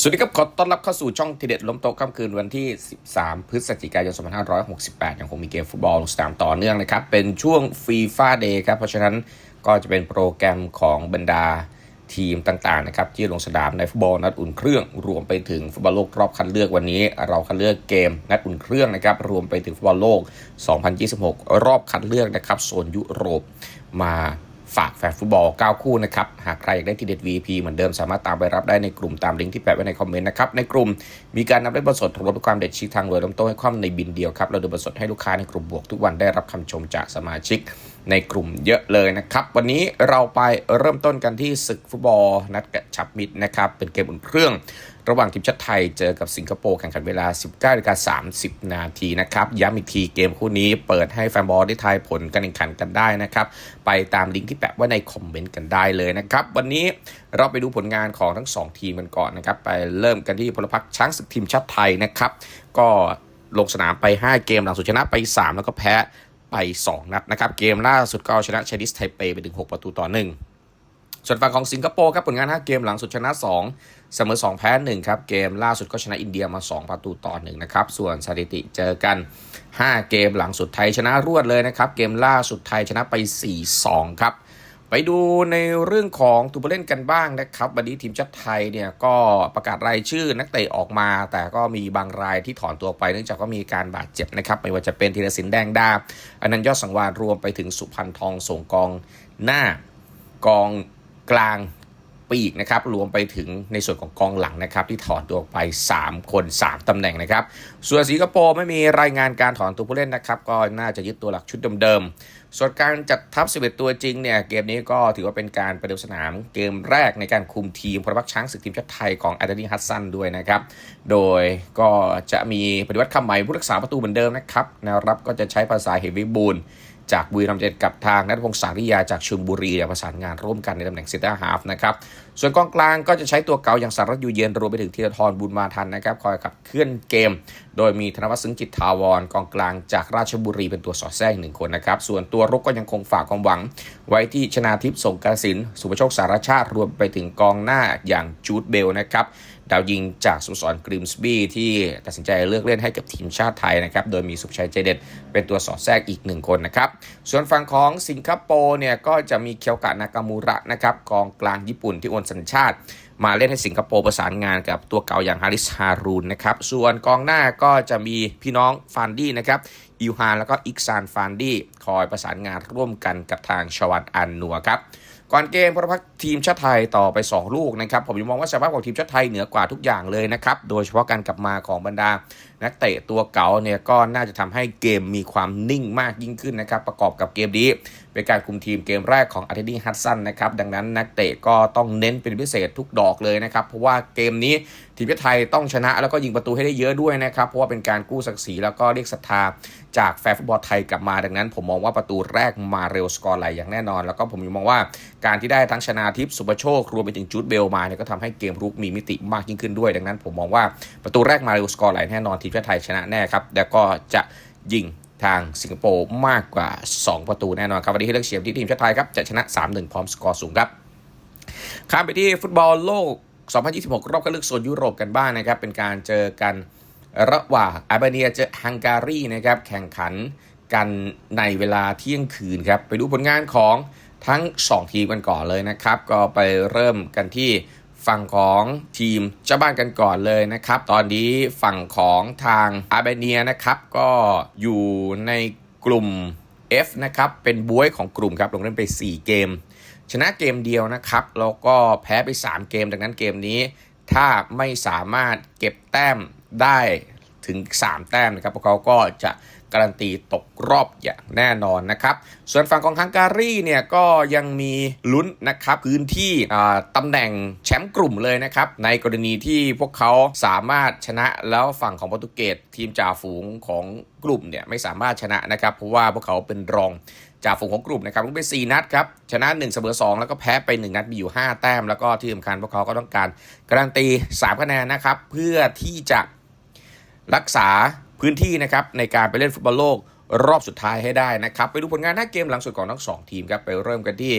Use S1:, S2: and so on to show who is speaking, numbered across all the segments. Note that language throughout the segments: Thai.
S1: สวัสดีครับ ขอต้อนรับเข้าสู่ช่องทีเด็ดล้มโต๊ะค่ำคืนวันที่ 13 พฤศจิกายน 2568 ยังคงมีเกมฟุตบอลลงสนามต่อเนื่องนะครับ เป็นช่วงฟีฟ่าเดย์ครับ เพราะฉะนั้นก็จะเป็นโปรแกรมของบรรดาทีมต่างๆนะครับ ที่ลงสนามในฟุตบอลนัดอุ่นเครื่อง รวมไปถึงฟุตบอลโลกรอบคัดเลือกวันนี้ เราคัดเลือกเกมนัดอุ่นเครื่องนะครับ รวมไปถึงฟุตบอลโลก 2026 รอบคัดเลือกนะครับโซนยุโรปมา ฝากแฟนฟุตบอล 9 คู่นะครับ หากใครอยากได้ทีเด็ด VP เหมือนเดิมสามารถตามไปรับได้ในกลุ่มตามลิงก์ที่แปะไว้ในคอมเมนต์นะครับ ในกลุ่มมีการนำได้บทสดรวมความเด็ดชิคทางรวยลำโต้ให้ความในบินเดียวครับ เราดูบทสดให้ลูกค้าในกลุ่มบวกทุกวันได้รับคำชมจากสมาชิกในกลุ่มเยอะเลยนะครับ วันนี้เราไปเริ่มต้นกันที่ศึกฟุตบอลนัดกระชับมิตรนะครับเป็นเกมอุ่นเครื่อง ระหว่างทีมชาติไทยเจอกับสิงคโปร์แข่งขันเวลา 19นาฬิกา30 นาทีนะครับ ย้ำอีกทีเกมคู่นี้เปิดให้แฟนบอลได้ทายผลการแข่งขันกันได้นะครับ ไปตามลิงก์ที่แปะไว้ในคอมเมนต์กันได้เลยนะครับ วันนี้เราไปดูผลงานของทั้ง 2 ทีมกันก่อนนะครับ ไปเริ่มกันที่พลพรรคช้างศึกทีมชาติไทยนะครับ ก็ลงสนามไป 5 เกมหลังสุดชนะไป 3 แล้วก็แพ้ไป 2 นัดนะครับ เกมล่าสุดก็เอาชนะชนิสไทเปไปถึง6ประตูต่อ1ส่วนฝั่งของสิงคโปร์ครับผลงาน 5 เกมหลังสุดชนะ 2 เสมอ 2 แพ้ 1 ครับ เกมล่าสุดก็ชนะอินเดียมา 2 ประตูต่อ1นะครับ ส่วนสถิติเจอกัน 5 เกมหลังสุดไทยชนะรวดเลยนะครับ เกมล่าสุดไทยชนะไป 4-2 ครับ ไปดูในเรื่องของตัวผู้เล่นกันบ้างนะครับ วันนี้ทีมชาติไทยเนี่ยก็ประกาศรายชื่อนักเตะออกมา แต่ก็มีบางรายที่ถอนตัวไป เนื่องจากว่ามีการบาดเจ็บนะครับ ไม่ว่าจะเป็นธีรศิลป์แดงดาอนันต์ยอดสังวานรวมไปถึงสุพรรณทองส่งกองหน้ากองกลาง ปีกนะครับรวมไปถึงในส่วนของกองหลังนะครับที่ถอนตัวไป 3 คน 3ตำแหน่งนะครับ ส่วนสิงคโปร์ไม่มีรายงานการถอนตัวผู้เล่นนะครับก็น่าจะยึดตัวหลักชุดเดิมๆส่วนการจัดทัพ 11 ตัวจริงเนี่ยเกมนี้ก็ถือว่าเป็นการประเดิมสนามเกมแรกในการคุมทีมพลพักช้างศึกทีมชาติไทยของแอนโทนีฮัตสันด้วยนะครับโดยก็จะมีปฏิวัติคำใหม่ผู้รักษาประตูเหมือนเดิมนะครับแนวรับก็จะใช้ภาษาเฮวี่บูล จากบุรีรัมย์เจดกับทางนัทพงศ์สาริยาจากชลบุรีประสานงานร่วมกันในตำแหน่งเซนเตอร์ฮาฟนะครับส่วนกองกลางก็จะใช้ตัวเก่าอย่างสารัตอยู่เย็นรวมไปถึงธีรทรบุญมาทันนะครับคอยขับเคลื่อนเกม โดยมีธนวัฒน์ซึ้งจิตทาวรกองกลางจากราชบุรีเป็นตัวสอดแทรกหนึ่งคนนะครับส่วนตัวรุกก็ยังคงฝากความหวัง ไว้ที่ชนาทิพย์สงกรสินสุภโชคสารชาติรวมไปถึงกองหน้าอย่างจูดเบลนะครับ ดาวยิงจากสโมสรกริมสบี้ที่ตัดสินใจเลือกเล่นให้กับทีมชาติไทยนะครับ โดยมีสุภชัยใจเด็ด เป็นตัวสอดแทรกอีกหนึ่งคนนะครับ ส่วนฝั่งของสิงคโปร์เนี่ยก็จะมีเคียวกะนากามูระนะครับกองกลางญี่ปุ่นที่โอนสัญชาติ มาเล่นให้สิงคโปร์ประสานงานกับตัวเก่าอย่างฮาริสฮารูนนะครับ ส่วนกองหน้าก็จะมีพี่น้องฟานดี้นะครับอิวฮานแล้วก็อิกซานฟานดี้คอยประสานงานร่วมกันกับทางชวันอันนัวครับ ก่อนเกมพลพักทีมชาติไทยต่อไป 2 ลูกนะครับผมยังมองว่าสภาพของทีมชาติไทยเหนือกว่าทุกอย่างเลยนะครับโดยเฉพาะการกลับมาของบรรดา นักเตะตัวเก่าเนี่ยก็น่าจะทำให้เกมมีความนิ่งมากยิ่งขึ้นนะครับประกอบกับเกมนี้ เป็นการคุมทีมเกมแรกของอาร์เทนีฮัตสันนะครับดังนั้นนักเตะก็ต้องเน้นเป็นพิเศษทุกดอกเลยนะครับเพราะว่าเกมนี้ทีมชาติไทยต้องชนะแล้วก็ยิงประตูให้ได้เยอะด้วยนะครับเพราะว่าเป็นการกู้ศักดิ์ศรีแล้วก็เรียกศรัทธาจากแฟนฟุตบอลไทยกลับมาดังนั้น ผมมองว่าประตูแรกมาเร็วสกอร์ไหลอย่างแน่นอน แล้วก็ผมมองว่าการที่ได้ทั้งชนาทิพย์สุปโชครวมไปถึงจูดเบลมาเนี่ยก็ทำให้เกมรุกมีมิติมากยิ่งขึ้นด้วย ดังนั้นผมมองว่าประตูแรกมาเร็วสกอร์ไหลแน่นอนทีมชาติไทยชนะแน่ครับแล้วก็จะยิง ทางสิงคโปร์มากกว่า 2 ประตูแน่นอนครับวันนี้เลือกเชียร์ที่ทีมชาติไทยครับจะชนะ 3-1 พร้อมสกอร์สูงครับข้ามไปที่ฟุตบอลโลก 2026 รอบคัดเลือกโซนยุโรปกันบ้างนะครับ เป็นการเจอกันระหว่างอาร์เบเนียเจอฮังการีนะครับ แข่งขันกันในเวลาเที่ยงคืนครับ ไปดูผลงานของทั้ง 2 ทีมกันก่อนเลยนะครับ ก็ไปเริ่มกันที่ ฝั่งของทีมเจ้าบ้านกันก่อนเลยนะครับ ตอนนี้ฝั่งของทางอาร์เบเนียนะครับ ก็อยู่ในกลุ่ม F นะครับ เป็นบวยของกลุ่มครับ ลงเล่นไป 4 เกม ชนะเกมเดียวนะครับ แล้วก็แพ้ไป 3 เกม ดังนั้นเกมนี้ ถ้าไม่สามารถเก็บแต้มได้ถึง 3 แต้มนะครับ พวกเขาก็จะ การันตีตกรอบอย่างแน่นอนนะครับ ส่วนฝั่งของฮังการีเนี่ยก็ยังมีลุ้นนะครับพื้นที่ตำแหน่งแชมป์กลุ่มเลยนะครับ ในกรณีที่พวกเขาสามารถชนะแล้วฝั่งของโปรตุเกสทีมจ่าฝูงของกลุ่มเนี่ยไม่สามารถชนะนะครับเพราะว่าพวกเขาเป็นรองจากฝูงของกลุ่มนะครับลงไป 4 นัดครับ ชนะ 1 เสมอ 2 แล้วก็แพ้ไป 1 นัดมีอยู่ 5 แต้ม แล้วก็ที่สำคัญพวกเขาก็ต้องการการันตี 3 คะแนนนะครับ เพื่อที่จะรักษา พื้นที่นะครับในการไปเล่นฟุตบอลโลกรอบสุดท้ายให้ได้นะครับ ไปดูผลงานหน้าเกมหลังสุดของทั้ง 2 ทีมครับ ไปเริ่มกันที่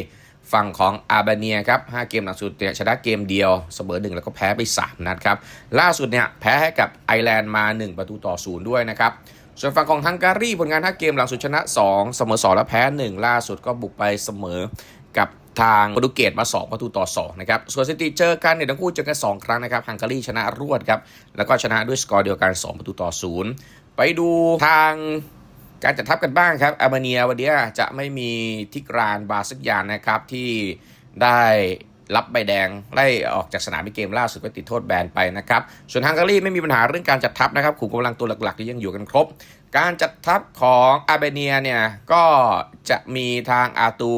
S1: ฝั่งของอาร์เบเนียครับ 5 เกมหลังสุดเนี่ยชนะเกมเดียว เสมอหนึ่งแล้วก็แพ้ไป 3 นัดครับ ล่าสุดเนี่ยแพ้ให้กับไอร์แลนด์มา 1 ประตูต่อศูนย์ด้วยนะครับ ส่วนฝั่งของฮังการีผลงาน 5 เกมหลังสุดชนะ 2 เสมอ 2 และแพ้ 1 ล่าสุดก็บุกไปเสมอกับ ทางโปรตุเกสมา 2 ประตูต่อ 2 นะครับ ส่วนสถิติเจอกันเนี่ยทั้งคู่เจอกัน 2 ครั้งนะครับฮังการีชนะรวดครับ แล้วก็ชนะด้วยสกอร์เดียวกัน 2 ประตูต่อ 0 ไปดูทางการจัดทัพกันบ้างครับอาร์เมเนียวันนี้จะไม่มีทิกรานบาซึกยานนะครับที่ได้รับใบแดงไล่ออกจากสนามในเกมล่าสุดก็ติดโทษแบนไปนะครับ ส่วนฮังการีไม่มีปัญหาเรื่องการจัดทัพนะครับขุมกำลังตัวหลักๆที่ยังอยู่กันครบ การจัดทัพของอาร์เมเนียเนี่ยก็จะมีทางอาตู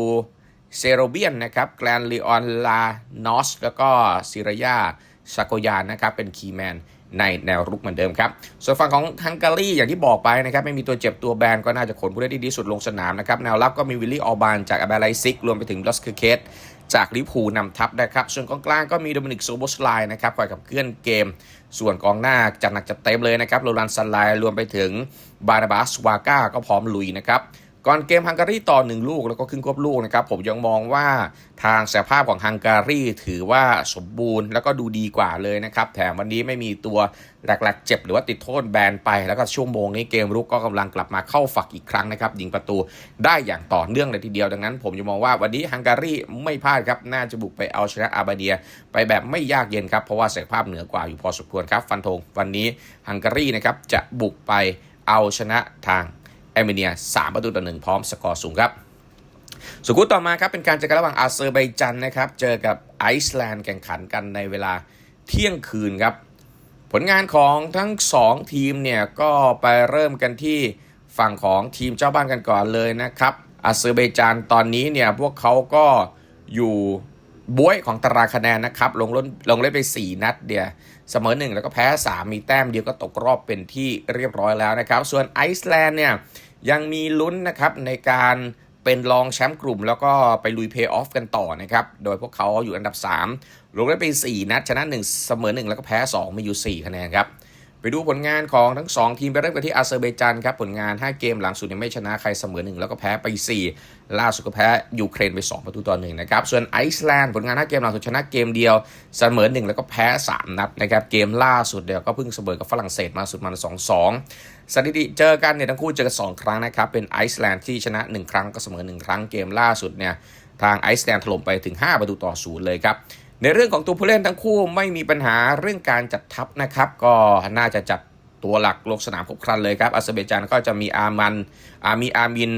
S1: เซโรเบียนนะครับแกลนลีออนลานอสแล้วก็ซิรยาซาโกยานนะครับเป็นคีแมนในแนวรุกเหมือนเดิมครับ ส่วนฝั่งของฮังการีอย่างที่บอกไปนะครับ ไม่มีตัวเจ็บตัวแบนก็น่าจะขนผู้เล่นที่ดีสุดลงสนามนะครับ แนวรับก็มีวิลลี่ออบานจากอาบาไลซิก รวมไปถึงลอสเคเคสจากลิเวอร์พูนำทัพนะครับ ส่วนกองกลางก็มีโดมินิกโซโบสไลนะครับคอยกับเคลื่อนเกม ส่วนกองหน้าจัดหนักจัดเต็มเลยนะครับโรลันซันไลรวมไปถึงบานาบัสวาก้าก็พร้อมลุยนะครับ ก่อนเกมฮังการีต่อหนึ่งลูกแล้วก็ครึ่งควบลูกนะครับผมยังมองว่าทางสภาพของฮังการีถือว่าสมบูรณ์แล้วก็ดูดีกว่าเลยนะครับแถมวันนี้ไม่มีตัวหลักๆ เจ็บหรือว่าติดโทษแบนไป แล้วก็ช่วงโมงนี้เกมรุกก็กำลังกลับมาเข้าฝักอีกครั้งนะครับยิงประตูได้อย่างต่อเนื่องเลยทีเดียวดังนั้น ผมจะมองว่าวันนี้ฮังการีไม่พลาดครับน่าจะบุกไปเอาชนะอาร์เบเดีย ไปแบบไม่ยากเย็นครับเพราะว่าศักยภาพเหนือกว่าอยู่พอสมควรครับฟันธงวันนี้ฮังการีนะครับจะบุกไปเอาชนะทาง แอร์เมเนีย 3 ประตูต่อหนึ่งพร้อมสกอร์สูงครับสุคู่ต่อมาครับเป็นการเจอกันระหว่างอาเซอร์ไบจันนะครับเจอกับไอซ์แลนด์แข่งขันกันในเวลาเที่ยงคืนครับ ผลงานของทั้ง 2 ทีมเนี่ยก็ไปเริ่มกันที่ฝั่งของทีมเจ้าบ้านกันก่อนเลยนะครับอาเซอร์ไบจานตอนนี้เนี่ยพวกเขาก็อยู่บวยของตารางคะแนนนะครับลงล่นลงเล่นไป 4 นัดเดียวเสมอ 1 แล้วก็แพ้ 3 มีแต้มเดียวก็ตกรอบเป็นที่เรียบร้อยแล้วนะครับ ส่วนไอซ์แลนด์เนี่ย ยังมีลุ้นนะครับในการเป็นรองแชมป์กลุ่ม แล้วก็ไปลุยเพย์ออฟกันต่อนะครับ โดยพวกเขาอยู่อันดับ 3 ลงได้ไป 4 นัด ชนะ 1 เสมอ 1 แล้วก็แพ้ 2 มีอยู่ 4 คะแนนครับ ไปดูผลงานของทั้ง 2 ทีมไปเริ่มกันที่อาเซอร์ไบจันครับผลงาน 5 เกมหลังสุดยังไม่ชนะใครเสมอ1แล้วก็แพ้ไป 4 ล่าสุดก็แพ้ยูเครนไป 2 ประตูต่อ1นะครับส่วนไอซ์แลนด์ผลงาน 5 เกมหลังสุดชนะเกมเดียวเสมอ1แล้วก็แพ้ 3 นัดนะครับเกมล่าสุดเดียวก็เพิ่งเสมอกับฝรั่งเศสมาสุดมัน2-2สถิติเจอกันเนี่ยทั้งคู่เจอกัน2ครั้งนะครับเป็นไอซ์แลนด์ที่ชนะ 1 ครั้งก็เสมอ 1 ครั้งเกมล่าสุดเนี่ยทางไอซ์แลนด์ถล่มไปถึง 5 ประตูต่อศูนย์เลยครับ ในเรื่องของตัวผู้เล่นทั้งคู่ไม่มีปัญหาเรื่องการจัดทัพนะครับ ก็น่าจะจัดตัวหลักลงสนามครบครันเลยครับอาเซอร์เบจานก็จะมีอามันอามีอามิน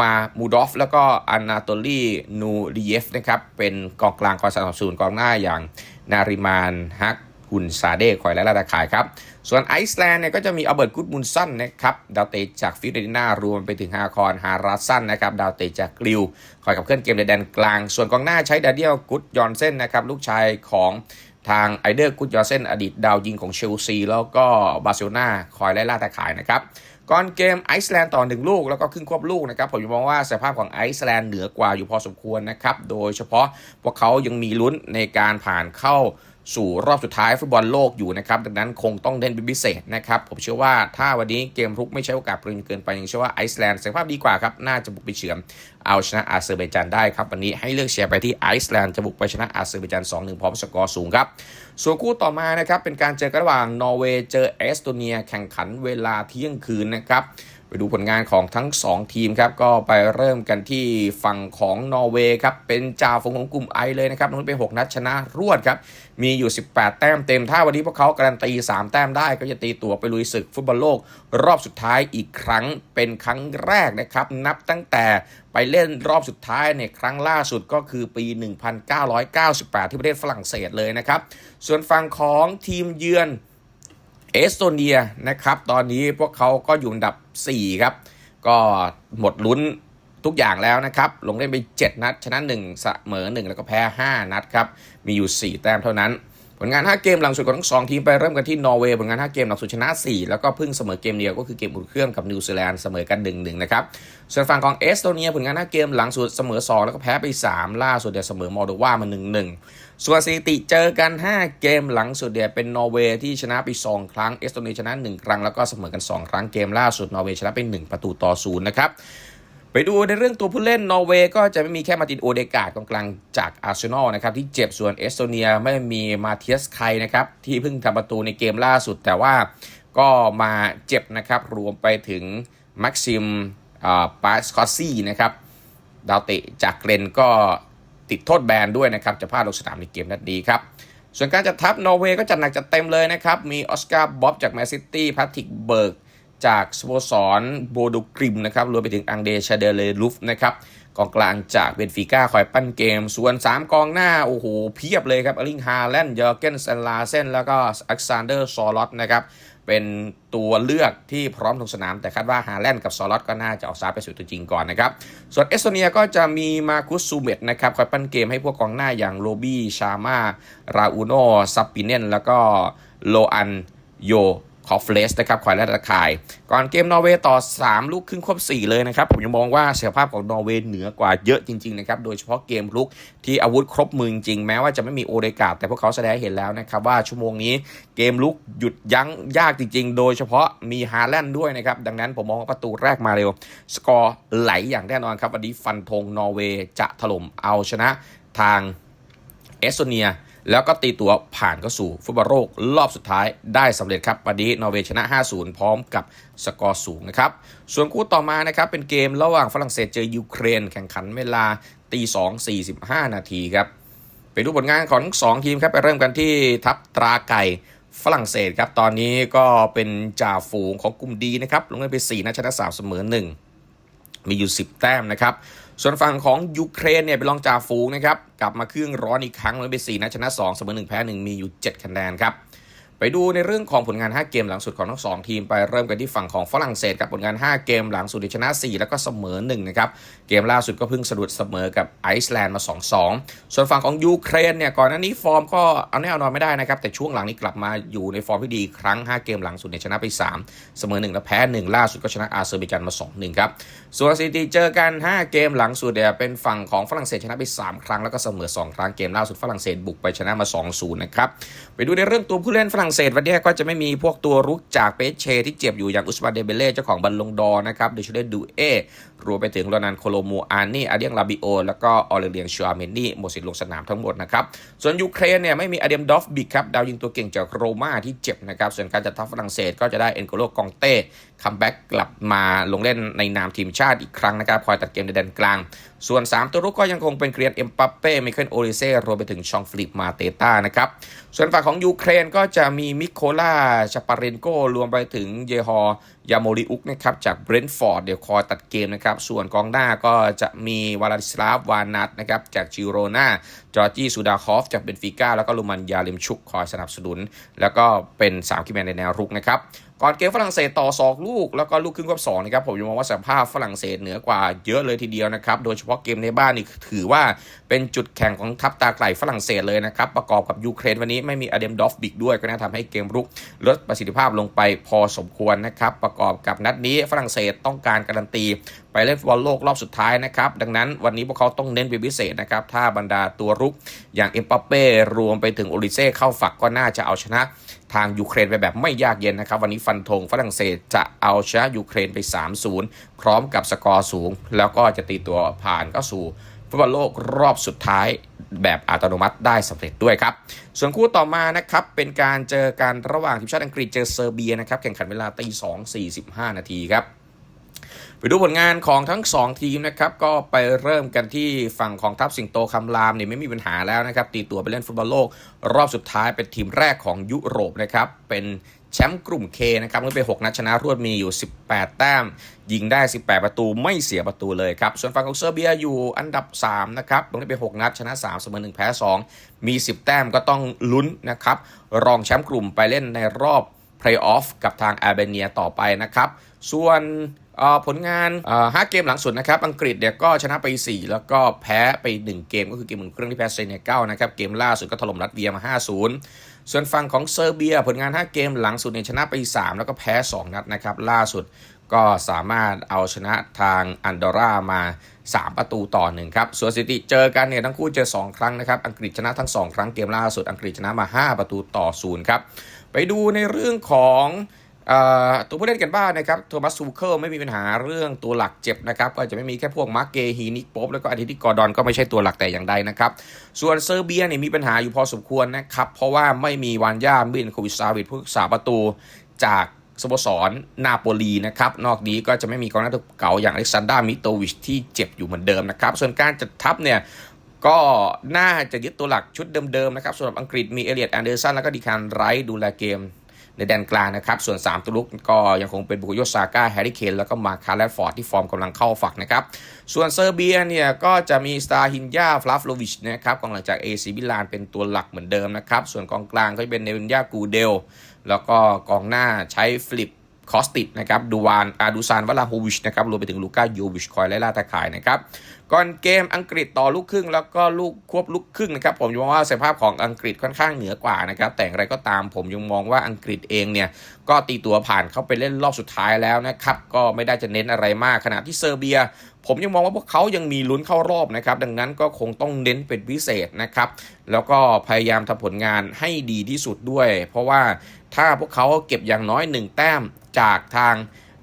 S1: มามูดอฟ แล้วก็อานาโตลีนูริเยฟนะครับเป็นกองกลางกองสนับสนุนกองหน้าอย่างนาริมานฮัก ฮุนซาเดคอยและลาดาขายครับ ส่วนไอซ์แลนด์เนี่ยก็จะมีอเบิร์ตกุดมุนสันนะครับดาวเตะจากฟิเรนนารวมไปถึงฮาคอนฮาราซันนะครับดาวเตะจากกลิวคอยกับเคลื่อนเกมในแดนกลาง ส่วนกองหน้าใช้ดาเดียลกุดยอนเซนนะครับลูกชายของทางไอเดอร์กุดยอนเซนอดีตดาวยิงของเชลซีแล้วก็บาร์เซโลนาคอยไล่ล่าตาขายนะครับก่อนเกมไอซ์แลนด์ต่อหนึ่งลูก แล้วก็ครึ่งควบลูกนะครับ ผมมองว่าสภาพของไอซ์แลนด์เหนือกว่าอยู่พอสมควรนะครับ โดยเฉพาะพวกเขายังมีลุ้นในการผ่านเข้า สู่รอบสุดท้ายฟุตบอลโลกอยู่นะครับ ดังนั้นคงต้องเล่นเป็นพิเศษนะครับ ผมเชื่อว่าถ้าวันนี้เกมรุกไม่ใช่โอกาสเปลืองเกินไปยังเชื่อว่าไอซ์แลนด์ศักยภาพดีกว่าครับ น่าจะบุกไปเฉือนเอาชนะอาเซอร์ไบจานได้ครับ วันนี้ให้เลือกเชียร์ไปที่ไอซ์แลนด์จะบุกไปชนะอาเซอร์ไบจาน2-1พร้อมสกอร์สูงครับส่วนคู่ต่อมานะครับเป็นการเจอกันระหว่างนอร์เวย์เจอเอสโตเนียแข่งขันเวลาเที่ยงคืนนะครับ ไปดูผลงานของทั้ง 2 ทีมครับ ก็ไปเริ่มกันที่ฝั่งของนอร์เวย์ครับ เป็นจ่าฝูงของกลุ่มไอเลยนะครับนั้นเป็น6นัดชนะรวดครับ มีอยู่ 18 แต้มเต็ม ถ้าวันนี้พวกเขาการันตี 3 แต้มได้ ก็จะตีตัวไปลุยศึกฟุตบอลโลก รอบสุดท้ายอีกครั้งเป็นครั้งแรกนะครับ นับตั้งแต่ไปเล่นรอบสุดท้ายเนี่ยครั้งล่าสุดก็คือปี 1998 ที่ประเทศฝรั่งเศสเลยนะครับ ส่วนฝั่งของทีมเยือน เอสโตเนียนะครับ ตอนนี้พวกเขาก็อยู่อันดับ 4 ครับ ก็หมดลุ้นทุกอย่างแล้วนะครับ ลงเล่นไป 7 นัด ชนะ 1 เสมอ 1 แล้วก็แพ้ 5 นัดครับ มีอยู่ 4 แต้มเท่านั้น ผลงาน 5 เกมหลังสุดของทั้ง 2 ทีมไปเริ่มกันที่นอร์เวย์ผลงาน 5 เกมหลังสุดชนะ 4 แล้วก็เพิ่งเสมอเกมเดียวก็คือเกมอุ่นเครื่องกับนิวซีแลนด์เสมอกัน 1-1 นะครับ ส่วนฝั่งของเอสโตเนียผลงาน 5 เกมหลังสุดเสมอ 2 แล้วก็แพ้ไป 3 ล่าสุดเดียวเสมอมอลโดวามา 1-1 ส่วนสถิติเจอกัน 5 เกมหลังสุดเดียเป็นนอร์เวย์ที่ชนะไป 2 ครั้งเอสโตเนียชนะ 1 ครั้งแล้วก็เสมอกัน 2 ครั้งเกมล่าสุดนอร์เวย์ชนะไป 1 ประตูต่อศูนย์นะครับ ไปดูในเรื่องตัวผู้เล่นนอร์เวย์ก็จะไม่มีแค่มาร์ตินโอเดกาดกองกลางจากอาร์เซนอลนะครับที่เจ็บส่วนเอสโตเนียไม่มีมาเทียสไคนะครับที่เพิ่งทำประตูในเกมล่าสุด แต่ว่าก็มาเจ็บนะครับรวมไปถึงแม็กซิมปาสคอซี่นะครับดาวเตะจากเกรนก็ติดโทษแบนด้วยนะครับจะพลาดลงสนามในเกมนัดนี้ครับส่วนการจัดทัพนอร์เวย์ก็จัดหนักจัดเต็มเลยนะครับมีออสการ์บ๊อบจากแมนซิตี้แพทริกเบิร์ก จากสโมสรโบดูกริมนะครับรวมไปถึงอังเดชาเดเลลุฟนะครับกองกลางจากเบนฟิก้าคอยปั้นเกม ส่วน 3 กองหน้า โอ้โห เพียบเลยครับอลิงฮาแลนด์เยอร์เกนเซนลาเซนแล้วก็อักซานเดอร์ซอลอตนะครับเป็นตัวเลือกที่พร้อมลงสนาม แต่คาดว่าฮาแลนด์กับซอลอตก็น่าจะออกซ้ายไปสู่ตัวจริงก่อนนะครับ ส่วนเอสโตเนียก็จะมีมาคุสซูเมตนะครับคอยปั้นเกมให้พวกกองหน้าอย่างโรบี้ชามาราอูโนซับปิเนนแล้วก็โลอันโย คอฟเลสนะครับคอยและตะข่าย ก่อนเกมนอร์เวย์ต่อ 3 ลูกครึ่งครบ4 เลยนะครับ ผมยังมองว่าศักยภาพของนอร์เวย์เหนือกว่าเยอะจริงๆนะครับ โดยเฉพาะเกมลุกที่อาวุธครบมือจริงๆแม้ว่าจะไม่มีโอเดกาแต่พวกเขาแสดงเห็นแล้วนะครับว่าชั่วโมงนี้เกมลุกหยุดยั้งยากจริงๆ โดยเฉพาะมีฮาแลนด์ด้วยนะครับ ดังนั้นผมมองว่าประตูแรกมาเร็ว สกอร์ไหลอย่างแน่นอนครับวันนี้ฟันธงนอร์เวย์จะถล่มเอาชนะทางเอสโตเนีย แล้วก็ตีตัวผ่านเข้าสู่ฟุตบอลโลกรอบสุดท้ายได้สำเร็จครับวันนี้นอร์เวย์ชนะ 5-0 พร้อมกับสกอร์สูงนะครับ ส่วนคู่ต่อมานะครับ เป็นเกมระหว่างฝรั่งเศสเจอยูเครน แข่งขันเวลาตี2 45นาทีครับไปดูผลงานของสองทีมครับ ไปเริ่มกันที่ทัพตราไก่ฝรั่งเศสครับ ตอนนี้ก็เป็นจ่าฝูงของกลุ่มดีนะครับ ลงเล่นไป4นัดชนะ3เสมอ 1 มีอยู่ 10 แต้มนะครับ ส่วนฝั่งของยูเครนเนี่ยเป็นรองจ่าฝูงนะครับ กลับมาเครื่องร้อนอีกครั้งเลยไปสี่นัดชนะ2เสมอ1แพ้1มีอยู่ 7 คะแนนครับ ไปดูในเรื่องของผลงาน 5 เกมหลังสุดของทั้ง 2 ทีมไปเริ่มกันที่ฝั่งของฝรั่งเศสกับผลงาน 5 เกมหลังสุดที่ชนะ 4 แล้วก็เสมอ1นะครับเกมล่าสุดก็เพิ่งสะดุดเสมอกับไอซ์แลนด์มา 2-2 ส่วนฝั่งของยูเครนเนี่ยก่อนหน้านี้ฟอร์มก็เอาแน่เอานอนไม่ได้นะครับแต่ช่วงหลังนี้กลับมาอยู่ในฟอร์มที่ดีครั้ง 5 เกมหลังสุดเนี่ยชนะไป 3 เสมอ 1 และแพ้ 1 ล่าสุดก็ชนะอาเซอร์ไบจานมา 2-1 ครับส่วนสถิติเจอกัน 5 เกมหลังสุดเนี่ยเป็นฝั่งของฝรั่งเศสชนะไป 3 ครั้งแล้วก็เสมอ 2 ครั้งเกมล่าสุดฝรั่งเศสบุกไปชนะมา 2-0 นะครับไปดูในเรื่องตัวผู้เล่นฝรั่งเศสวันนี้ก็จะไม่มีพวกตัวรุกจากเปเช ที่เจ็บอยู่อย่างอุสมาเดเบเล่เจ้าของบัลลงดอนะครับเดชเดดูเอรวมไปถึงโรนันโคโลมูอานี่อาเดียงลาบิโอ แล้วก็ออเลเลียงชัวเมนนี่หมดสิทธิ์ลงสนามทั้งหมดนะครับ ส่วนยูเครนเนี่ยไม่มีอเดียมดอฟบิกครับดาวยิงตัวเก่งจากโรม่าที่เจ็บนะครับ ส่วนการจัดทัพฝรั่งเศสก็จะได้เอ็นโกโลกองเต้คัมแบ็กกลับมาลงเล่นในนามทีมชาติอีกครั้งนะครับคอยตัดเกมในแดนกลาง ส่วน 3 ตัวรุกก็ยังคงเป็นเกรียนเอ็มปัปเป้มิเคิลโอริเซ่รวมไปถึงชองฟลิปมาเตต้านะครับ ส่วนฝั่งของยูเครนก็จะมีมิโคล่าชาปาเรนโกรวมไปถึงเยฮอยาโมริอุกนะครับจากเบรนท์ฟอร์ดเดี๋ยวคอยตัดเกมนะครับ ส่วนกองหน้าก็จะมีวาลาดิสลาฟวานัทนะครับจากจิโรนาจอร์จี้ซูดาคอฟจากเบนฟิก้าแล้วก็ลูมันยาเลมชุกคอยสนับสนุน แล้วก็เป็น3คิแมนในแนวรุกนะครับ ก่อนเกมฝรั่งเศสต่อศอกลูกแล้วก็ลูกครึ่งรอบสองนะครับผมยังมองว่าสภาพฝรั่งเศสเหนือกว่าเยอะเลยทีเดียวนะครับโดยเฉพาะเกมในบ้านนี่ถือว่าเป็นจุดแข่งของทัพตาไกลฝรั่งเศสเลยนะครับประกอบกับยูเครนวันนี้ไม่มีอเดมดอฟบิกด้วยก็น่าทำให้เกมรุกลดประสิทธิภาพลงไปพอสมควรนะครับประกอบกับนัดนี้ฝรั่งเศสต้องการการันตี ไปเล่นฟุตบอลโลกรอบสุดท้ายนะครับดังนั้นวันนี้พวกเขาต้องเน้นเป็นพิเศษนะครับถ้าบรรดาตัวรุกอย่างเอ็มปัปเป้รวมไปถึงโอลิเซ่เข้าฝักก็น่าจะเอาชนะ ทางยูเครนไปแบบไม่ยากเย็นนะครับ วันนี้ฟันธงฝรั่งเศสจะเอาชนะยูเครนไป 3-0 พร้อมกับสกอร์สูง แล้วก็จะตีตัวผ่านก็สู่ฟุตบอลโลกรอบสุดท้ายแบบอัตโนมัติได้สำเร็จด้วยครับ ส่วนคู่ต่อมานะครับ เป็นการเจอกันระหว่างทีมชาติอังกฤษเจอเซอร์เบียนะครับ แข่งขันเวลาตี2 45นาทีครับ ไปดูผลงานของทั้ง 2 ทีมนะครับก็ไปเริ่มกันที่ฝั่งของทัพสิงโตคำรามเนี่ยไม่มีปัญหาแล้วนะครับตีตัวไปเล่นฟุตบอลโลก รอบสุดท้ายเป็นทีมแรกของยุโรปนะครับเป็นแชมป์กลุ่ม K นะครับเมื่อไป 6 นัดชนะรวดมีอยู่ 18 แต้ม ยิงได้ 18 ประตูไม่เสียประตูเลยครับ ส่วนฝั่งของเซอร์เบียอยู่อันดับ 3 นะครับลงได้ไป 6 นัดชนะ 3 เสมอ 1 แพ้ 2 มี 10 แต้มก็ต้องลุ้นนะครับ รองแชมป์กลุ่มไปเล่นในรอบเพลย์ออฟกับทางอาร์เบเนียต่อไปนะครับ ส่วน ผลงานห้าเกมหลังสุดนะครับ อังกฤษเนี่ยก็ชนะไป 4 แล้วก็แพ้ไป 1 เกมก็คือเกมหมุนเครื่องที่แพ้เซเนกัลนะครับ เกมล่าสุดก็ถล่มรัสเวียมา 5-0 ส่วนฝั่งของเซอร์เบีย ผลงาน 5 เกมหลังสุดเนี่ยชนะไป 3 แล้วก็แพ้ 2 นัดนะครับ ล่าสุดก็สามารถเอาชนะทางอันดอร่ามา 3 ประตูต่อหนึ่งครับ ส่วนสถิติเจอกันเนี่ยทั้งคู่เจอ 2 ครั้งนะครับ อังกฤษชนะทั้ง 2 ครั้งเกมล่าสุด อังกฤษชนะมา 5 ประตูต่อ0ครับ ไปดูในเรื่องของ ตัวผู้เล่นกันบ้างนะครับโทมัสซูเคิลไม่มีปัญหาเรื่องตัวหลักเจ็บนะครับก็จะไม่มีแค่พวกมาร์เกฮีนิกโป๊บแล้วก็อาทิตย์กอร์ดอนก็ไม่ใช่ตัวหลักแต่อย่างใดนะครับส่วนเซอร์เบียเนี่ยมีปัญหาอยู่พอสมควรนะครับเพราะว่าไม่มีวานย่ามินโควิชซาวิดผู้รักษาประตูจากสโมสรนาโปลีนะครับนอกนี้ก็จะไม่มีกองหน้าตัวเก่าอย่างอเล็กซานดรามิโตวิชที่เจ็บอยู่เหมือนเดิมนะครับส่วนการจัดทัพเนี่ยก็น่าจะยึดตัวหลักชุดเดิมๆนะครับสำหรับอังกฤษมีเอเลียดแอนเดอร์สันแล้วก็ดีคานไรดูแลเกม ในแดนกลางนะครับ ส่วน 3ตัวลุกก็ยังคงเป็นบุกโยซาก้าแฮร์รี่เคนแล้วก็มาคาร์และฟอร์ดที่ฟอร์มกำลังเข้าฝักนะครับ ส่วนเซอร์เบียเนี่ยก็จะมีสตาร์ฮินยาฟลาฟโลวิชนะครับกองหลังจากเอซีบิลานเป็นตัวหลักเหมือนเดิมนะครับ ส่วนกองกลางก็จะเป็นเนวินยากูเดล แล้วก็กองหน้าใช้ฟลิปคอสติดนะครับดูวานอาดูซานวลาโฮวิชนะครับรวมไปถึงลูก้าโยวิชคอยไล่ล่าตาข่ายนะครับ ก่อนเกมอังกฤษต่อลูกครึ่ง แล้วก็ลูกควบลูกครึ่งนะครับ ผมยังมองว่าศักยภาพของอังกฤษค่อนข้างเหนือกว่านะครับ แต่อย่างไรก็ตามผมยังมองว่าอังกฤษเองเนี่ย ก็ตีตัวผ่านเข้าไปเล่นรอบสุดท้ายแล้วนะครับ ก็ไม่ได้จะเน้นอะไรมากขณะที่เซอร์เบียผมยังมองว่าพวกเขายังมีลุ้นเข้ารอบนะครับ ดังนั้นก็คงต้องเน้นเป็นพิเศษนะครับ แล้วก็พยายามทำผลงานให้ดีที่สุดด้วย เพราะว่าถ้าพวกเขาเก็บอย่างน้อยหนึ่งแต้มจากทาง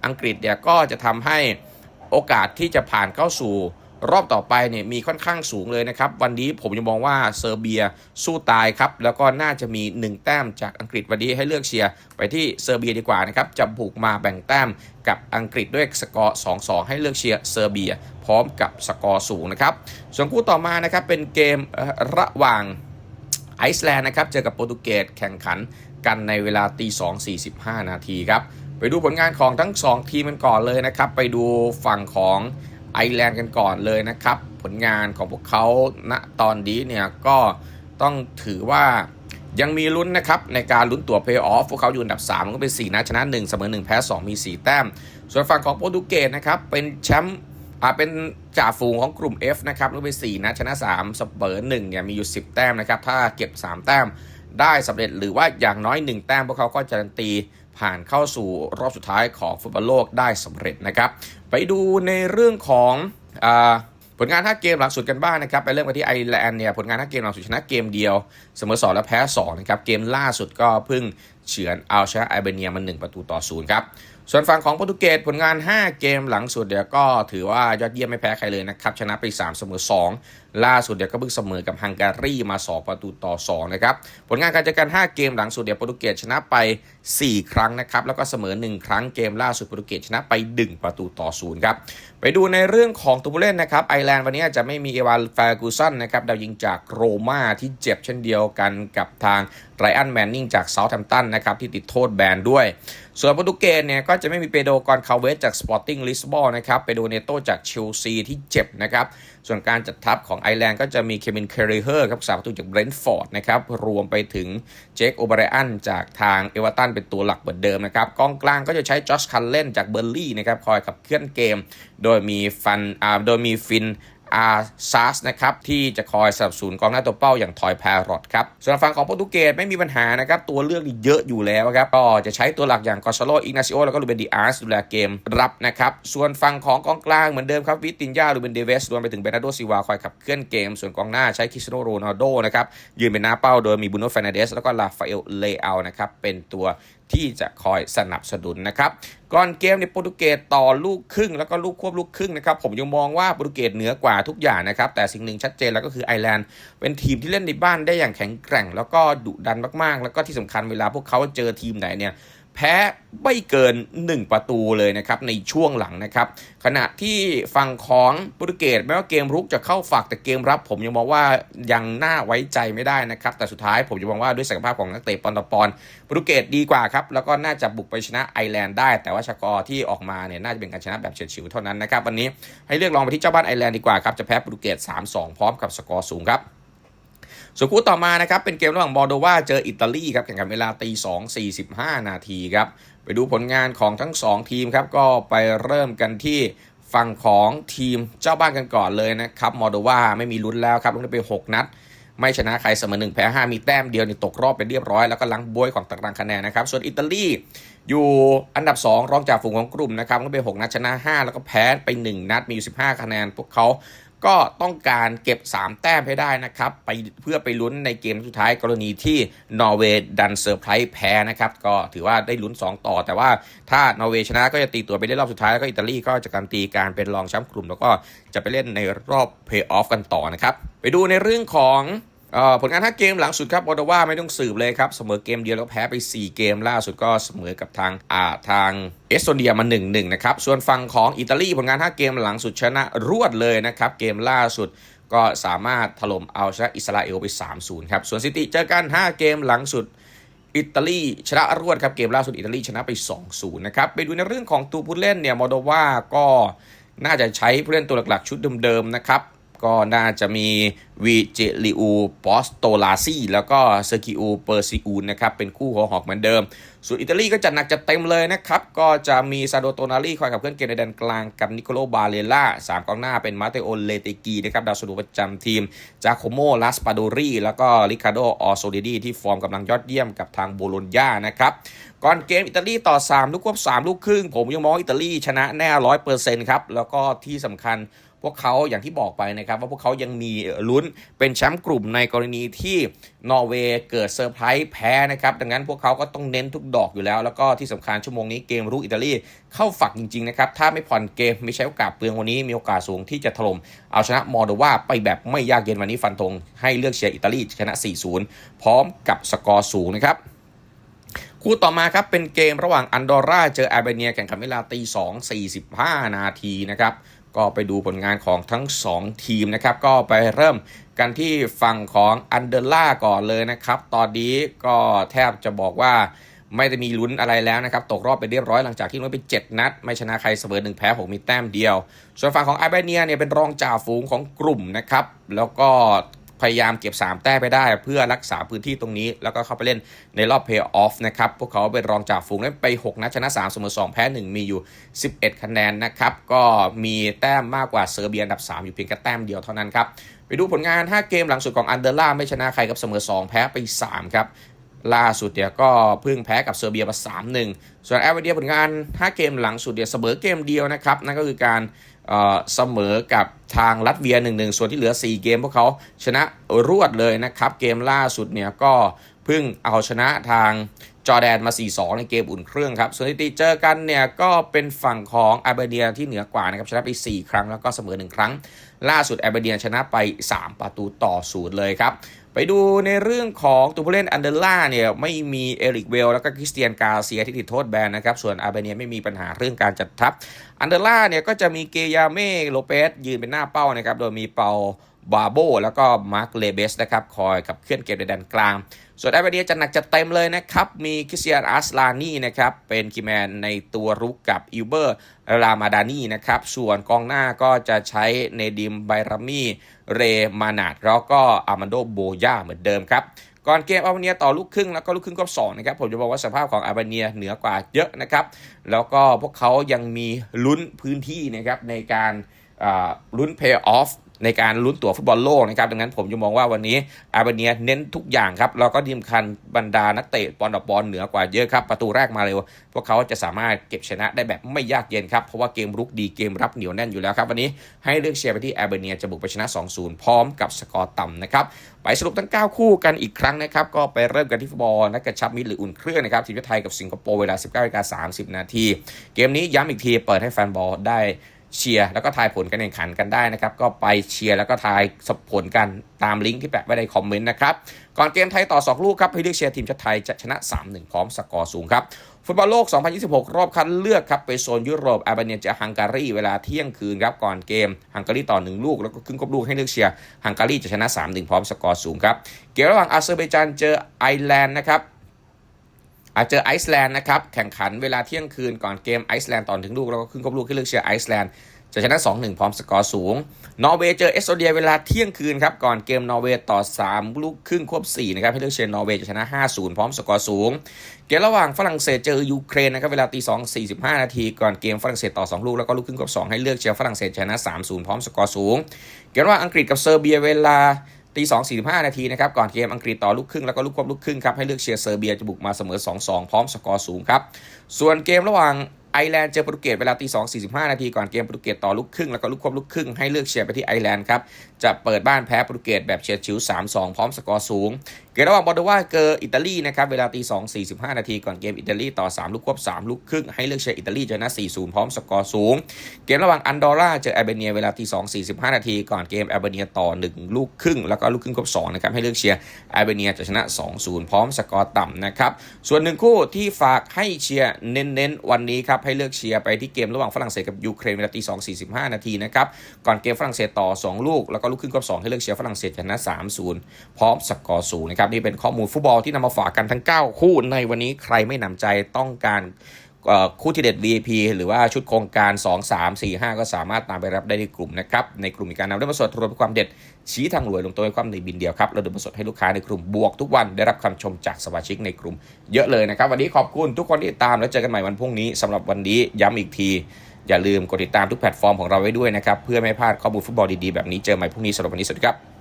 S1: อังกฤษเนี่ยก็จะทำให้โอกาสที่จะผ่านเข้าสู่ รอบต่อไปเนี่ยมีค่อนข้างสูงเลยนะครับ วันนี้ผมยังมองว่าเซอร์เบียสู้ตายครับ แล้วก็น่าจะมี 1 แต้มจากอังกฤษวันนี้ให้เลือกเชียร์ไปที่เซอร์เบียดีกว่านะครับจะบุกมาแบ่งแต้มกับอังกฤษด้วยสกอร์ 2-2 ให้เลือกเชียร์เซอร์เบีย พร้อมกับสกอร์สูงนะครับ ส่วนคู่ต่อมานะครับเป็นเกมระหว่างไอซ์แลนด์นะครับเจอกับโปรตุเกสแข่งขันกันในเวลาตี2 45 นาทีครับไปดูผลงานของทั้ง 2 ทีมกันก่อนเลยนะครับ ไปดูฝั่งของ ไอแลนด์กันก่อนเลยนะครับ ผลงานของพวกเขาณตอนนี้เนี่ยก็ต้องถือว่ายังมีลุ้นนะครับ ในการลุ้นตัวเพย์ออฟพวกเขาอยู่อันดับ 3 ก็เป็น 4นัดชนะ 1 เสมอ 1 แพ้ 2 มี 4 แต้ม ส่วนฝั่งของโปรตุเกสนะครับ เป็นแชมป์อ่าเป็นจ่าฝูงของกลุ่ม F นะครับรู้ไป 4นัดชนะ 3 เสมอ1เนี่ยมีอยู่ 10 แต้มนะครับ ถ้าเก็บ 3 แต้มได้สำเร็จหรือว่าอย่างน้อย 1 แต้มพวกเขาก็จะรันตี ผ่านเข้าสู่รอบสุดท้ายของฟุตบอลโลกได้สำเร็จนะครับ ไปดูในเรื่องของอผลงาน 5 เกมหลังสุดกันบ้างนะครับ ไปเริ่มกันที่ไอร์แลนด์เนี่ยผลงาน 5 เกมหลังสุดชนะเกมเดียว เสมอ 2 และแพ้ 2 นะครับ เกมล่าสุดก็เพิ่งเฉือนเอาชนะไอเบเนียมัน1ประตูต่อ0ครับ ส่วนฝั่งของโปรตุเกสผลงาน 5 เกมหลังสุดเดี๋ยวก็ถือว่ายอดเยี่ยมไม่แพ้ใครเลยนะครับ ชนะไป 3 เสมอ 2 ล่าสุดเดี๋ยวก็เพิ่งเสมอกับฮังการีมา 2 ประตูต่อ 2 นะครับ ผลงานการจัดการ 5 เกมหลังสุดเดี๋ยวโปรตุเกสชนะไป 4 ครั้งนะครับ แล้วก็เสมอ 1 ครั้งเกมล่าสุดโปรตุเกสชนะไป 1 ประตูต่อ 0 ครับ ไปดูในเรื่องของตัวผู้เล่นนะครับไอร์แลนด์วันนี้จะไม่มีเอวานแฟร์กูสันนะครับดาวยิงจากโรม่าที่เจ็บเช่นเดียวกันกับทางไรอันแมนนิงจากเซาท์แฮมป์ตันนะครับที่ติดโทษแบนด้วย ส่วนโปรตุเกสเนี่ยก็จะไม่มีเปโดกอนคาเวสจากสปอร์ติ้งลิสบอลนะครับเปโดเนโตจากเชลซีที่เจ็บนะครับ ส่วนการจัดทัพของไอร์แลนด์ก็จะมีเคมินเคเรเฮอร์ครับสาประตูจากเบรนท์ฟอร์ดนะครับ รวมไปถึงเจคโอเบรอันจากทางเอเวอร์ตันเป็นตัวหลักเหมือนเดิมนะครับกองกลางก็จะใช้จอชคันเล่นจากเบอร์ลี่นะครับคอยขับเคลื่อนเกม โดยมีฟันอ่าโดยมีฟิน อาซาสนะครับที่จะคอยสนับสนุนกองหน้าตัวเป้าอย่างทอยแพรอตครับส่วนฝั่งของโปรตุเกสไม่มีปัญหานะครับตัวเลือกนี่เยอะอยู่แล้วครับก็จะใช้ตัวหลักอย่างกอซาโลอิกนาซิโอแล้วก็ลูเบนดิอาร์สดูแลเกมรับนะครับส่วนฝั่งของกองกลางเหมือนเดิมครับวิตินยาลูเบนเดเวสรวมไปถึงเบนาร์โดซิวาคอยขับเคลื่อนเกม ส่วนกองหน้าใช้คริสเตียโนโรนัลโดนะครับยืนเป็นหน้าเป้าโดยมีบุนโนฟรนันเดสแล้วก็ลาฟาเอลเลอานะครับเป็นตัว ที่จะคอยสนับสนุนนะครับ ก่อนเกมในโปรตุเกสต่อลูกครึ่ง แล้วก็ลูกควบลูกครึ่งนะครับผมยังมองว่าโปรตุเกสเหนือกว่าทุกอย่างนะครับ แต่สิ่งหนึ่งชัดเจนแล้วก็คือไอร์แลนด์เป็นทีมที่เล่นในบ้านได้อย่างแข็งแกร่ง แล้วก็ดุดันมากๆ แล้วก็ที่สำคัญเวลาพวกเขาเจอทีมไหนเนี่ย แพ้ไม่เกิน 1 ประตูเลยนะครับในช่วงหลังนะครับขณะที่ฝั่งของโปรตุเกสแม้ว่าเกมรุกจะเข้าฝักแต่เกมรับ ผมยังมองว่ายังน่าไว้ใจไม่ได้นะครับแต่สุดท้ายผมจะมองว่าด้วยศักยภาพของนักเตะปอนตอปอนโปรตุเกสดีกว่าครับแล้วก็น่าจะบุกไปชนะไอร์แลนด์ได้ แต่ว่าชกอร์ที่ออกมาเนี่ยน่าจะเป็นการชนะแบบเฉียดฉิวเท่านั้นนะครับวันนี้ให้เลือกลองไปที่เจ้าบ้านไอร์แลนด์ดีกว่าครับจะแพ้โปรตุเกส3-2 พร้อมกับสกอร์สูงครับ ส่วนคู่ต่อมานะครับเป็นเกมระหว่างบอลโดวาเจออิตาลีครับแข่งกันเวลาตี2 45นาทีครับไปดูผลงานของทั้ง 2 ทีมครับก็ไปเริ่มกันที่ฝั่งของทีมเจ้าบ้านกันก่อนเลยนะครับมอลโดวาไม่มีลุ้นแล้วครับลงไป 6 นัด ไม่ชนะใครเสมอ1แพ้5มีแต้มเดียวนี่ตกรอบไปเรียบร้อยแล้วก็ลังบวยของตารางคะแนนนะครับ ส่วนอิตาลีอยู่อันดับ 2 รองจากฝูงของกลุ่มนะครับก็เป็น6นัดชนะ 5 แล้วก็แพ้ไป 1 นัดมีอยู่15 คะแนน พวกเขา ก็ต้องการเก็บ 3 แต้มให้ได้นะครับ ไปเพื่อไปลุ้นในเกมสุดท้ายกรณีที่นอร์เวย์ดันเซอร์ไพรส์แพ้นะครับ ก็ถือว่าได้ลุ้น 2 ต่อ แต่ว่าถ้านอร์เวย์ชนะก็จะตีตัวไปได้รอบสุดท้าย แล้วก็อิตาลีก็จะการตีการเป็นรองแชมป์กลุ่ม แล้วก็จะไปเล่นในรอบเพย์ออฟกันต่อนะครับ ไปดูในเรื่องของ ผลงาน 5 เกมหลังสุดครับโอดาวาไม่ต้องสืบเลยครับ เสมอเกมเดียวแล้วแพ้ไป 4 เกมล่าสุดก็เสมอกับทางอ่าทางเอสโตเนียมา 1-1 นะครับ ส่วนฝั่งของอิตาลีผลงาน 5 เกมหลังสุดชนะรวดเลยนะครับ เกมล่าสุดก็สามารถถล่มเอาชนะอิสราเอลไป 3-0 ครับ ส่วนซิตี้เจอกัน 5 เกมหลังสุดอิตาลีชนะรวดครับเกมล่าสุดอิตาลีชนะไป 2-0 นะครับไปดูในเรื่องของตัวผู้เล่นเนี่ยโมโดวาก็น่าจะใช้ผู้เล่นตัวหลักๆ ชุดเดิมๆนะครับ ก็น่าจะมีวีเจลิอูปอสโตลาซีแล้วก็เซอร์กิอูเปอร์ซิอูนนะครับ เป็นคู่หัวหอกเหมือนเดิม ส่วนอิตาลีก็จัดหนักจัดเต็มเลยนะครับ ก็จะมีซาโดโตนารีคอยกับเพื่อนเกมในแดนกลางกับนิโคโลบาเลล่าสามกองหน้าเป็นมาเตโอเลเตกีนะครับ ดาวสนุประจำทีม จาโคโมลาสปาโดรีแล้วก็ริคาโดออโซเดดีที่ฟอร์มกำลังยอดเยี่ยมกับทางโบโลญญานะครับก่อนเกมอิตาลีต่อ 3 ลูกควบ3 ลูกครึ่ง ผมยังมองอิตาลีชนะแน่ร้อยเปอร์เซ็นต์ครับ แล้วก็ที่สำคัญ พวกเขาอย่างที่บอกไปนะครับว่าพวกเขายังมีลุ้นเป็นแชมป์กลุ่มในกรณีที่นอร์เวย์เกิดเซอร์ไพรส์แพ้นะครับดังนั้นพวกเขาก็ต้องเน้นทุกดอกอยู่แล้ว แล้วก็ที่สำคัญชั่วโมงนี้เกมรุกอิตาลีเข้าฝักจริงๆนะครับถ้าไม่ผ่อนเกมไม่ใช้โอกาสเปลืองวันนี้มีโอกาสสูงที่จะถล่มเอาชนะมอร์โดวาไปแบบไม่ยากเย็นวันนี้ฟันธงให้เลือกเชียร์อิตาลีชนะ 4-0 พร้อมกับสกอร์สูงนะครับคู่ต่อมาครับเป็นเกมระหว่างอันดอร่าเจออาร์เบเนียแข่งขันเวลาตี2 45 นาทีนะครับ ก็ไปดูผลงานของทั้ง 2 ทีมนะครับ ก็ไปเริ่มกันที่ฝั่งของอันเดอร่าก่อนเลยนะครับ ตอนนี้ก็แทบจะบอกว่าไม่ได้มีลุ้นอะไรแล้วนะครับ ตกรอบไปเรียบร้อยหลังจากที่ลุ้นไป 7 นัด ไม่ชนะใครเสมอหนึ่งแพ้ผมมีแต้มเดียว ส่วนฝั่งของอาร์เบเนียเนี่ยเป็นรองจ่าฝูงของกลุ่มนะครับ แล้วก็ พยายามเก็บ 3 แต้มไปได้ เพื่อรักษาพื้นที่ตรงนี้ แล้วก็เข้าไปเล่นในรอบเพย์ออฟนะครับ พวกเขาเป็นรองจากฝูงเล่นไป 6 นัดชนะ 3 เสมอ 2 แพ้ 1 มีอยู่ 11 คะแนนนะครับ ก็มีแต้มมากกว่าเซอร์เบียอันดับ 3 อยู่เพียงแค่แต้มเดียวเท่านั้นครับ ไปดูผลงาน 5 เกมหลังสุดของอันเดอร์ล่าไม่ชนะใครกับเสมอ 2 แพ้ไป 3 ครับล่าสุดเนี่ยก็เพิ่งแพ้กับเซอร์เบียมา3-1 ส่วนแอเวเดียผลงาน 5 เกมหลังสุดเนี่ยเสมอเกมเดียวนะครับ นั่นก็คือการ เสมอกับทางรัสเวีย 1-1 ส่วนที่เหลือ 4 เกมพวกเขาชนะรวดเลยนะครับ เกมล่าสุดเนี่ยก็เพิ่งเอาชนะทางจอร์แดนมา 4-2 ในเกมอุ่นเครื่องครับ ส่วนสถิติเจอกันเนี่ยก็เป็นฝั่งของอาร์เบเนียที่เหนือกว่านะครับชนะไป 4 ครั้งแล้วก็เสมอ 1 ครั้ง ล่าสุดอร์เบเนียชนะไป 3 ประตูต่อศูนย์เลยครับ ไปดูในเรื่องของตัวผู้เล่นอันเดอร์ล่าเนี่ยไม่มีเอริกเวลแล้วก็คริสเตียนกาเซียที่ติดโทษแบนนะครับ ส่วนอาร์เบเนียไม่มีปัญหาเรื่องการจัดทัพ อันเดอร์ล่าเนี่ยก็จะมีเกยาเม่โลเปสยืนเป็นหน้าเป้านะครับ โดยมีเปาบาโบแล้วก็มาร์คเลเบสนะครับคอยกับเคลื่อนเกมในแดนกลาง ส่วนอาร์เบเนียจะหนักจะเต็มเลยนะครับ มีคริสเตียนอาร์สลานีนะครับ เป็นคีแมนในตัวรุกกับอิลเบอร์รามาดานีนะครับ ส่วนกองหน้าก็จะใช้เนดิมไบรามี เรมานาดแล้วก็อามันโดโบยาเหมือนเดิมครับ ก่อนเกมอาบเนียต่อลูกครึ่งแล้วก็ลูกครึ่งรอบสองนะครับ ผมจะบอกว่าสภาพของอาบเนียเหนือกว่าเยอะนะครับ แล้วก็พวกเขายังมีลุ้นพื้นที่นะครับในการลุ้นเพย์ออฟ ในการลุ้นตั๋วฟุตบอลโลกนะครับดังนั้นผมจะมองว่าวันนี้อาร์เบเนียเน้นทุกอย่างครับแล้วก็ดีมคันบรรดานักเตะบอลดอกบอลเหนือกว่าเยอะครับประตูแรกมาเร็วพวกเขาจะสามารถเก็บชนะได้แบบไม่ยากเย็นครับเพราะว่าเกมรุกดีเกมรับเหนียวแน่นอยู่แล้วครับวันนี้ให้เลือกเชียร์ไปที่อาร์เบเนียจะบุกไปชนะ 2-0 พร้อมกับสกอร์ต่ำนะครับไปสรุปทั้ง 9 คู่กันอีกครั้งนะครับก็ไปเริ่มกันที่ฟุตบอลนักกระชับมิตรหรืออุ่นเครื่องนะครับทีมชาติไทยกับสิงคโปร์เวลา 19นาฬิกา30 นาที เกมนี้ย้ำอีกทีเปิดให้แฟนบอลได้ เชียร์แล้วก็ทายผลการแข่งขันกันได้นะครับ ก็ไปเชียร์แล้วก็ทายผลกันตามลิงก์ที่แปะไว้ในคอมเมนต์นะครับ ก่อนเกมไทยต่อ 2 ลูกครับ ให้เลือกเชียร์ทีมชาติไทยจะชนะ 3-1 พร้อมสกอร์สูงครับ ฟุตบอลโลก 2026 รอบคัดเลือกครับ ไปโซนยุโรปอาร์เบเนียเจอฮังการีเวลาเที่ยงคืนครับ ก่อนเกมฮังการีต่อ 1 ลูก แล้วก็ครึ่งครบลูกให้เลือกเชียร์ฮังการีจะชนะ 3-1 พร้อมสกอร์สูงครับเกมระหว่างอาเซอร์ไบจานเจอไอร์แลนด์นะครับ เจอไอซ์แลนด์นะครับแข่งขันเวลาเที่ยงคืนก่อนเกมไอซ์แลนด์ตอนถึงลูกแล้วก็ขึ้นครบลูกให้เลือกเชียร์ไอซ์แลนด์จะชนะ 2-1 พร้อมสกอร์สูง นอร์เวย์เจอเอสโตเนียเวลาเที่ยงคืนครับ ก่อนเกมนอร์เวย์ต่อ 3 ลูกครึ่งควบ 4 นะครับ ให้เลือกเชียร์นอร์เวย์จะชนะ 5-0 พร้อมสกอร์สูง เกมระหว่างฝรั่งเศสเจอยูเครนนะครับ เวลาตี 2 45 นาที ก่อนเกมฝรั่งเศสต่อ 2 ลูก แล้วก็ลูกครึ่งควบ 2 ให้เลือกเชียร์ฝรั่งเศสชนะ 3-0 พร้อมสกอร์สูง เกมระหว่างอังกฤษกับเซอร์เบียเวลา ตีสองสี่ห้านาทีนะครับก่อนเกมอังกฤษต่อลูกครึ่งแล้วก็ลูกควบลูกครึ่งครับให้เลือกเชียร์เซอร์เบียจะบุกมาเสมอ 2-2 พร้อมสกอร์สูงครับส่วนเกมระหว่างไอแลนด์เจอโปรตุเกสเวลาตีสองสี่สิบห้านาทีก่อนเกมโปรตุเกสต่อลูกครึ่งแล้วก็ลูกควบลูกครึ่งให้เลือกเชียร์ไปที่ไอแลนด์ครับจะเปิดบ้านแพ้โปรตุเกสแบบเฉียดฉิว 3-2 พร้อมสกอร์สูง เกมระหว่างบอลโดวาเจออิตาลีนะครับเวลาตี 2 45 นาทีก่อนเกมอิตาลีต่อ 3 ลูกควบ 3 ลูกครึ่ง ให้เลือกเชียร์อิตาลีชนะ 4-0 พร้อมสกอร์สูง เกมระหว่างอันดอร่าเจอแอลเบเนียเวลาตี 2 45 นาทีก่อนเกมแอลเบเนียต่อ 1 ลูกครึ่ง แล้วก็ลูกครึ่งควบ2นะครับให้เลือกเชียร์แอลเบเนียจะชนะ 2-0 พร้อมสกอร์ต่ำนะครับส่วนหนึ่งคู่ที่ฝากให้เชียร์เน้นๆวันนี้ครับให้เลือกเชียร์ไปที่เกมระหว่างฝรั่งเศสกับยูเครนเวลาตี2 45 นาทีนะครับก่อนเกมฝรั่งเศสต่อ 2 ลูกแล้วก็ลูกครึ่งควบ2ให้เลือกเชียร์ฝรั่งเศสชนะ3-0 พร้อมสกอร์สูงนะครับนี่เป็นข้อมูลฟุตบอลที่นำมาฝากกันทั้ง 9 คู่ในวันนี้ใครไม่หนำใจต้องการคู่ที่เด็ด VIP หรือว่าชุดโครงการ 2 3 4 5 ก็สามารถตามไปรับได้ในกลุ่มนะครับ ในกลุ่มมีการนำเรื่องมาสดรวมความเด็ด ชี้ทางรวยลงตัวในความในบินเดียวครับเราดูมาสดให้ลูกค้าในกลุ่มบวกทุกวันได้รับคำชมจากสมาชิกในกลุ่มเยอะเลยนะครับ วันนี้ขอบคุณทุกคนที่ติดตามแล้วเจอกันใหม่วันพรุ่งนี้สำหรับวันนี้ย้ำอีกที อย่าลืมกดติดตามทุกแพลตฟอร์มของเราไว้ด้วยนะครับ เพื่อไม่พลาดข้อมูลฟุตบอลดีๆ แบบนี้เจอใหม่พรุ่งนี้สำหรับวันนี้สวัสดีครับ